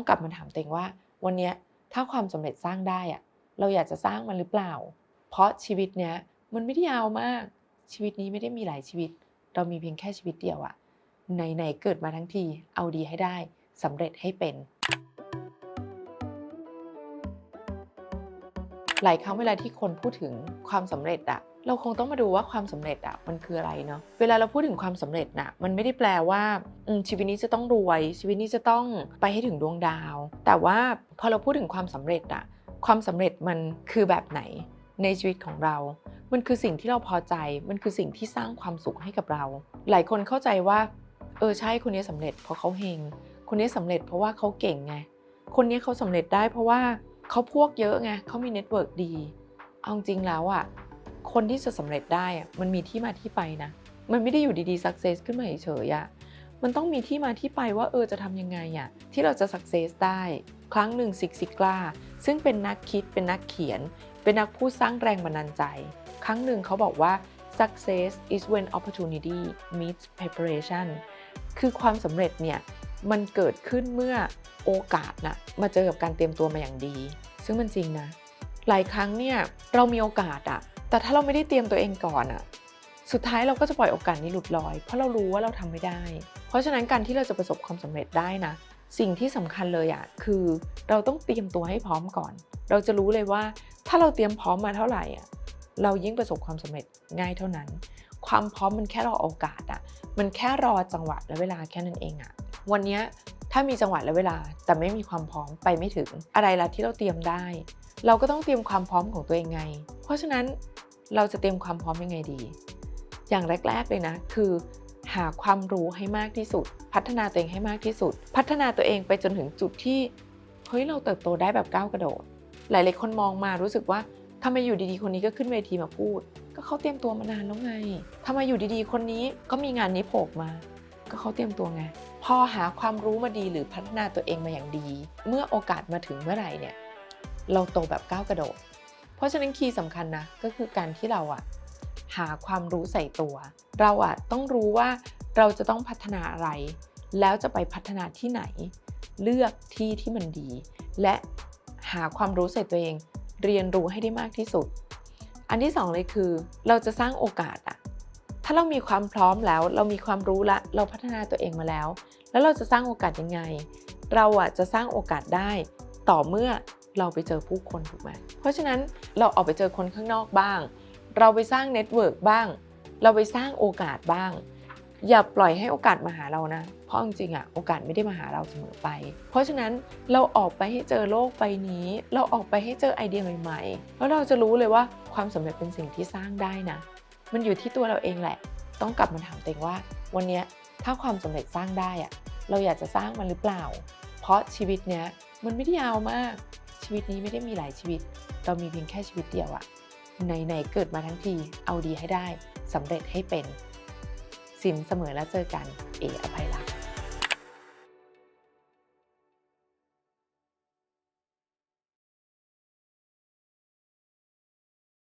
ต้องกลับมาถามตัวเองว่า วันนี้ถ้าความสำเร็จสร้างได้อะเราอยากจะสร้างมันหรือเปล่า เพราะชีวิตเนี้ยมันไม่ได้ยาวมาก ชีวิตนี้ไม่ได้มีหลายชีวิต เรามีเพียงแค่ชีวิตเดียวอะไหนๆเกิดมาทั้งที เอาดีให้ได้สำเร็จให้เป็น หลายครั้งเวลาที่คนพูดถึงความสำเร็จอะเราคงต้องมาดูว่าความสำเร็จอะมันคืออะไรเนาะเวลาเราพูดถึงความสำเร็จน่ะมันไม่ได้แปลว่าชีวิตนี้จะต้องรวย ชีวิตนี้จะต้องไปให้ถึงดวงดาว แต่ว่าพอเราพูดถึงความสำเร็จอะความสำเร็จมันคือแบบไหนในชีวิตของเรา มันคือสิ่งที่เราพอใจ มันคือสิ่งที่สร้างความสุขให้กับเรา หลายคนเข้าใจว่า เออใช่คนนี้สำเร็จเพราะเขาเฮงคนนี้สำเร็จเพราะว่าเขาเก่งไง คนนี้เขาสำเร็จได้เพราะว่า เขาพวกเยอะไงเขามีเน็ตเวิร์กดี เอาจริงแล้วอะคนที่จะสำเร็จได้อะมันมีที่มาที่ไปนะ มันไม่ได้อยู่ดีๆ success ขึ้นมาเฉยๆอะมันต้องมีที่มาที่ไปว่าเออจะทำยังไงอะที่เราจะ success ได้ ครั้งหนึ่งซิกซิกล้าซึ่งเป็นนักคิดเป็นนักเขียน เป็นนักพูดสร้างแรงบันดาลใจ ครั้งหนึ่งเขาบอกว่า success is when opportunity meets preparation คือความสำเร็จเนี่ย มันเกิดขึ้นเมื่อโอกาสนะมาเจอกับการเตรียมตัวมาอย่างดี ซึ่งมันจริงนะ หลายครั้งเนี่ยเรามีโอกาสอะแต่ถ้าเราไม่ได้เตรียมตัวเองก่อนอะสุดท้ายเราก็จะปล่อยโอกาสนี้หลุดลอย เพราะเรารู้ว่าเราทำไม่ได้ เพราะฉะนั้นการที่เราจะประสบความสำเร็จได้นะ สิ่งที่สำคัญเลยอะคือเราต้องเตรียมตัวให้พร้อมก่อน เราจะรู้เลยว่าถ้าเราเตรียมพร้อมมาเท่าไหร่อะเรายิ่งประสบความสำเร็จง่ายเท่านั้น ความพร้อมมันแค่รอโอกาสอะมันแค่รอจังหวะและเวลาแค่นั้นเองอะ วันนี้ถ้ามีจังหวะและเวลาแต่ไม่มีความพร้อมไปไม่ถึงอะไรล่ะที่เราเตรียมได้ เราก็ต้องเตรียมความพร้อมของตัวเองไง เพราะฉะนั้นเราจะเตรียมความพร้อมยังไงดี อย่างแรก ๆเลยนะ คือหาความรู้ให้มากที่สุด พัฒนาตัวเองให้มากที่สุด พัฒนาตัวเองไปจนถึงจุดที่เฮ้ยเราเติบโตได้แบบก้าวกระโดด หลายๆคนมองมารู้สึกว่าทำไมอยู่ดีๆ คนนี้ก็ขึ้นเวทีมาพูด ก็เขาเตรียมตัวมานานแล้วไงทำไมอยู่ดีๆ คนนี้ก็มีงานนี้โผล่มา ก็เขาเตรียมตัวไง พอหาความรู้มาดีหรือพัฒนาตัวเองมาอย่างดี เมื่อโอกาสมาถึงเมื่อไหร่เนี่ย เราโตแบบก้าวกระโดด เพราะฉะนั้นคีย์สำคัญนะ ก็คือการที่เราอะหาความรู้ใส่ตัว เราอะต้องรู้ว่าเราจะต้องพัฒนาอะไร แล้วจะไปพัฒนาที่ไหน เลือกที่ที่มันดี และหาความรู้ใส่ตัวเอง เรียนรู้ให้ได้มากที่สุด อันที่สองเลยคือ เราจะสร้างโอกาสอะาเรามีความพร้อมแล้ว เรามีความรู้ละ เราพัฒนาตัวเองมาแล้ว แล้วเราจะสร้างโอกาสยังไง เราอะจะสร้างโอกาสได้ต่อเมื่อเราไปเจอผู้คนถูกไหมเพราะฉะนั้นเราออกไปเจอคนข้างนอกบ้าง เราไปสร้างเน็ตเวิร์กบ้าง เราไปสร้างโอกาสบ้าง อย่าปล่อยให้โอกาสมาหาเรานะ เพราะจริงๆอะโอกาสไม่ได้มาหาเราเสมอไป เพราะฉะนั้นเราออกไปให้เจอโลกใบนี้ เราออกไปให้เจอไอเดียใหม่ ๆ แล้วเราจะรู้เลยว่าความสำเร็จเป็นสิ่งที่สร้างได้นะ มันอยู่ที่ตัวเราเองแหละ ต้องกลับมาถามตัวเองว่า วันนี้ถ้าความสำเร็จสร้างได้อะเราอยากจะสร้างมันหรือเปล่า เพราะชีวิตเนี้ยมันไม่ได้ยาวมาก ชีวิตนี้ไม่ได้มีหลายชีวิต เรามีเพียงแค่ชีวิตเดียวอะไหนๆเกิดมาทั้งที เอาดีให้ได้สำเร็จให้เป็น สินเสมอแล้วเจอกัน เออภัยรัก